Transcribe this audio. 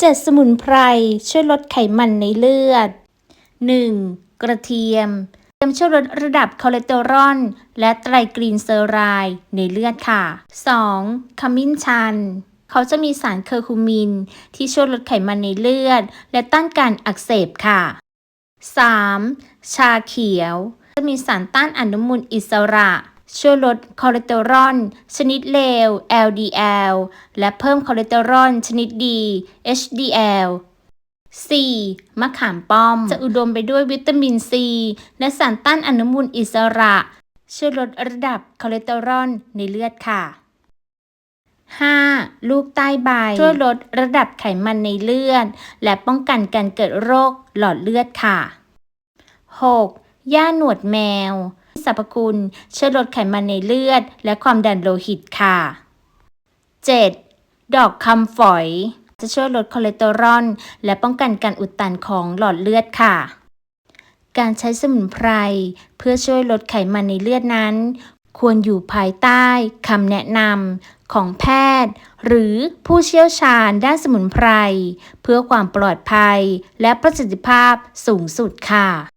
เจ็ดสมุนไพร ช่วยลดไขมันในเลือด 1. กระเทียมกระเทียมช่วยลดระดับคอเลสเตอรอลและไตรกลีเซอไรด์ในเลือดค่ะ 2. ขมิ้นชัน เขาจะมีสารเคอร์คูมิน ที่ช่วยลดไขมันในเลือด และต้านการอักเสบค่ะ 3. ชาเขียว จะมีสารต้านอนุมูลอิสระ ช่วยลดคอเลสเตอรอลชนิดเลว LDL และเพิ่มคอเลสเตอรอลชนิดดี HDL 4. มะขามป้อม จะอุดมไปด้วยวิตามินซี และสารต้านอนุมูลอิสระ ช่วยลดระดับคอเลสเตอรอลในเลือดค่ะ 5. ลูกใต้ใบ ช่วยลดระดับไขมันในเลือด และป้องกันการเกิดโรคหลอดเลือดค่ะ 6. ย่าหนวดแมว สรรพคุณ ช่วยลดไขมันในเลือด และความดันโลหิตค่ะ 7. ดอกคำฝอย จะช่วยลดคอเลสเตอรอลและป้องกันการอุดตันของหลอดเลือดค่ะ การใช้สมุนไพรเพื่อช่วยลดไขมันในเลือดนั้น ควรอยู่ภายใต้คำแนะนำของแพทย์ หรือผู้เชี่ยวชาญด้านสมุนไพร เพื่อความปลอดภัยและประสิทธิภาพสูงสุดค่ะ